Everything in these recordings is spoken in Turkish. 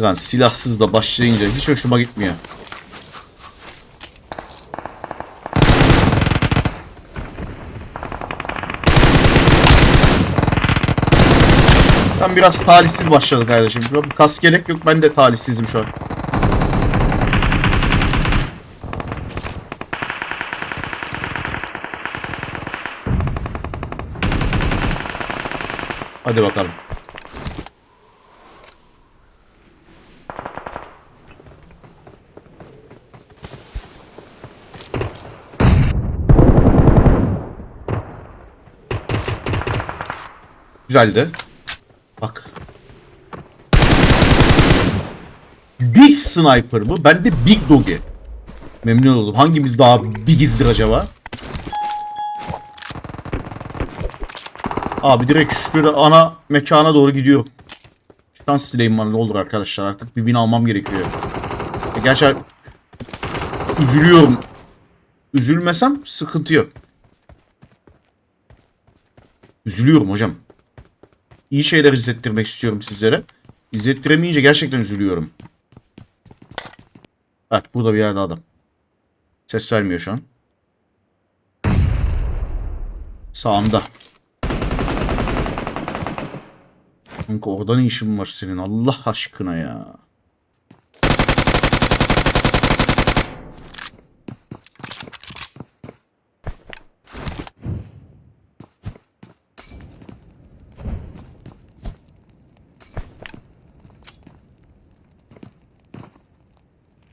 Lan silahsız da başlayınca hiç hoşuma gitmiyor. Ben biraz talihsiz başladı kardeşim. Kas gerek yok ben de talihsizim şu an. Hadi bakalım. Güzeldi. Bak. Big Sniper mı? Ben de Big Doggy. Memnun oldum. Hangimiz daha bigizdir acaba? Abi direkt şurada ana mekana doğru gidiyorum. Şans dileyim bana ne olur arkadaşlar artık bir bin almam gerekiyor. E, Gerçi üzülüyorum. Üzülmesem sıkıntı yok. Üzülüyorum hocam. İyi şeyler izlettirmek istiyorum sizlere. İzlettiremeyince gerçekten üzülüyorum. Bak burada bir yerde adam. Ses vermiyor şu an. Sağımda. Kanka orada ne işin var senin Allah aşkına ya.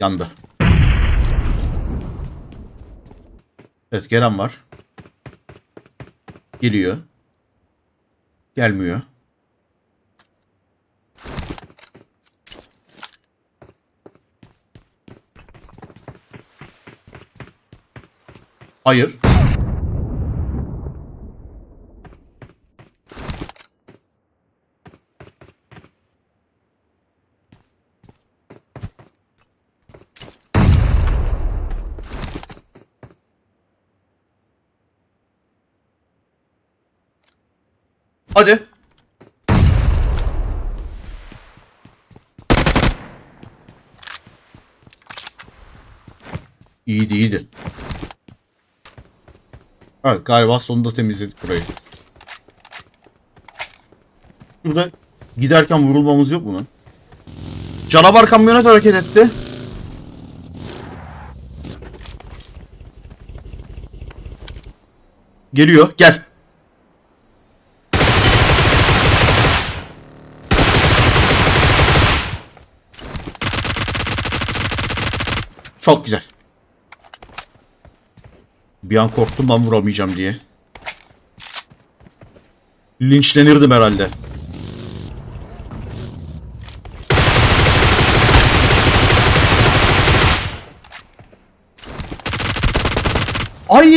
Yandı. Evet gelen var. Geliyor. Gelmiyor. Hayır. Hadi. İyiydi iyiydi. Evet galiba sonunda temizledik burayı. Burada giderken vurulmamız yok mu lan? Canavar kamyonet hareket etti. Geliyor gel. Çok güzel. Bir an korktum ben vuramayacağım diye. Linçlenirdim herhalde. Ay!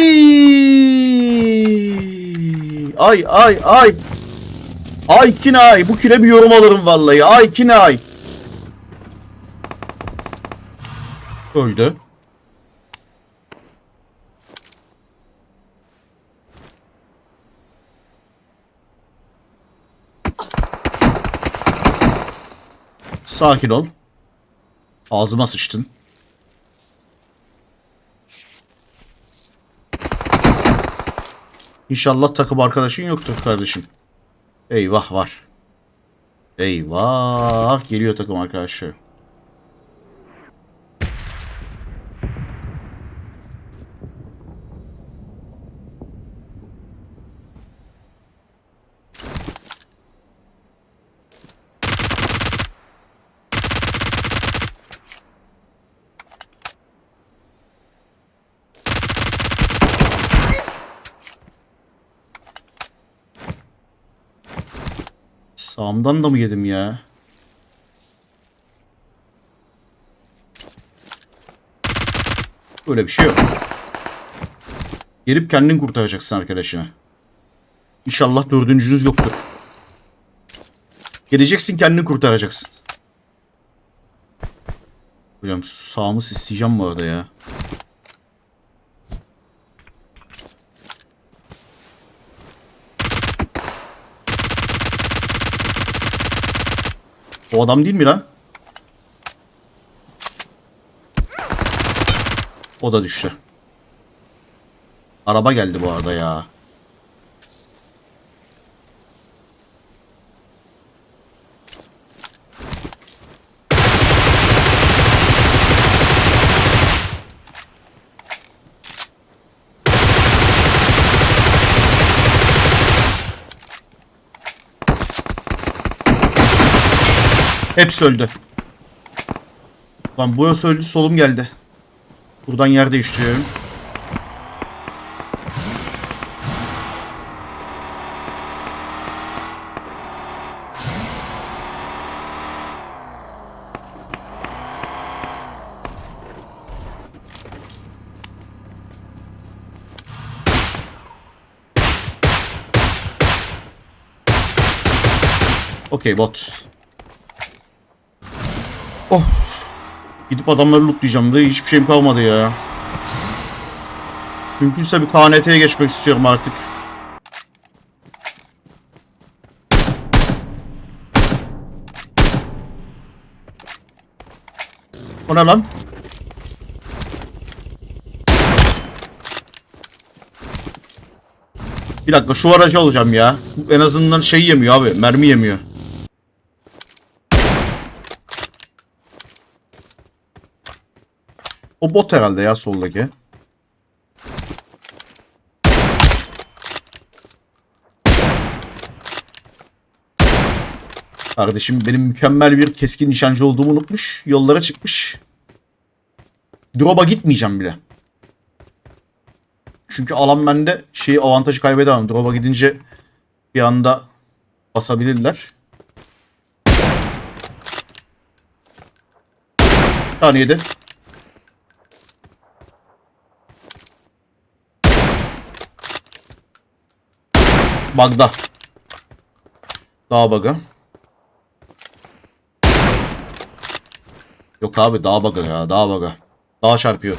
Ay ay ay. Ay kine ay. Bu kine bir yorum alırım vallahi. Ay kine ay. Öldü. Sakin ol. Ağzıma sıçtın. İnşallah takım arkadaşın yoktur kardeşim. Eyvah var. Eyvah geliyor takım arkadaşı. Sağımdan da mı yedim ya? Öyle bir şey yok. Gelip kendin kurtaracaksın arkadaşını. İnşallah dördüncünüz yoktur. Geleceksin kendini kurtaracaksın. Hocam sağımı isteyeceğim bu arada ya. O adam değil mi lan? O da düştü. Araba geldi bu arada ya. Hepsi öldü. Lan burası öldü solum geldi. Buradan yer değiştiriyorum. Okey bot. Oh. Gidip adamları lootlayacağım da hiçbir şeyim kalmadı ya. Mümkünse bir KNT'ye geçmek istiyorum artık. O ne lan? Bir dakika şu aracı alacağım ya. En azından şey yemiyor abi. Mermi yemiyor. O bot herhalde ya soldaki. Kardeşim benim mükemmel bir keskin nişancı olduğumu unutmuş. Yollara çıkmış. Drop'a gitmeyeceğim bile. Çünkü alan bende şeyi avantajı kaybedemem. Drop'a gidince bir anda basabilirler. Saniyede. Bug'da. Dağ bug'ı. Yok abi dağ bug'ı ya dağ bug'ı. Dağ çarpıyor.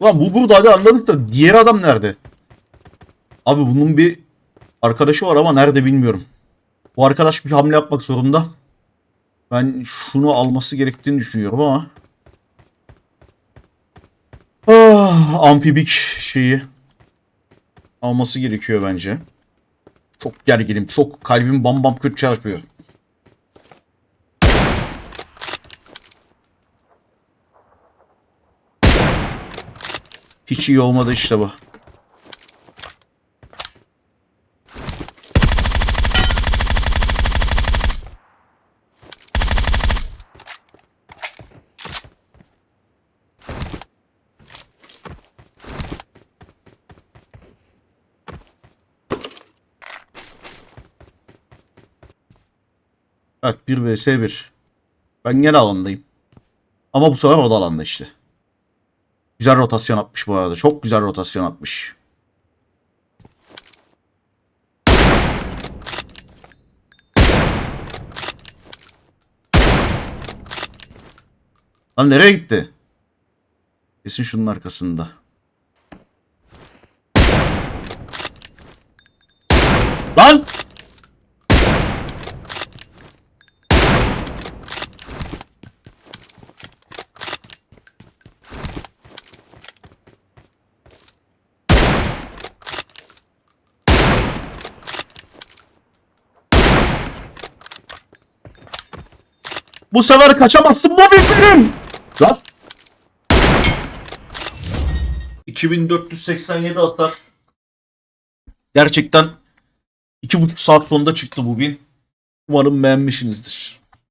Ulan bu burada hadi anladık da diğer adam nerede? Abi bunun bir arkadaşı var ama nerede bilmiyorum. Bu arkadaş bir hamle yapmak zorunda. Ben şunu alması gerektiğini düşünüyorum ama. Ah, amfibik şeyi alması gerekiyor bence. Çok gerginim. Çok kalbim bam bam kötü çarpıyor. Hiç iyi olmadı işte bu. Evet 1 vs 1. Ben gene alandayım. Ama bu sefer o da alanda işte. Güzel rotasyon atmış bu arada. Çok güzel rotasyon atmış. Lan nereye gitti? Kesin şunun arkasında. Lan! Bu sefer kaçamazsın bu benim. Lan. 2487 hasar. Gerçekten iki buçuk saat sonunda çıktı bu bin. Umarım beğenmişsinizdir.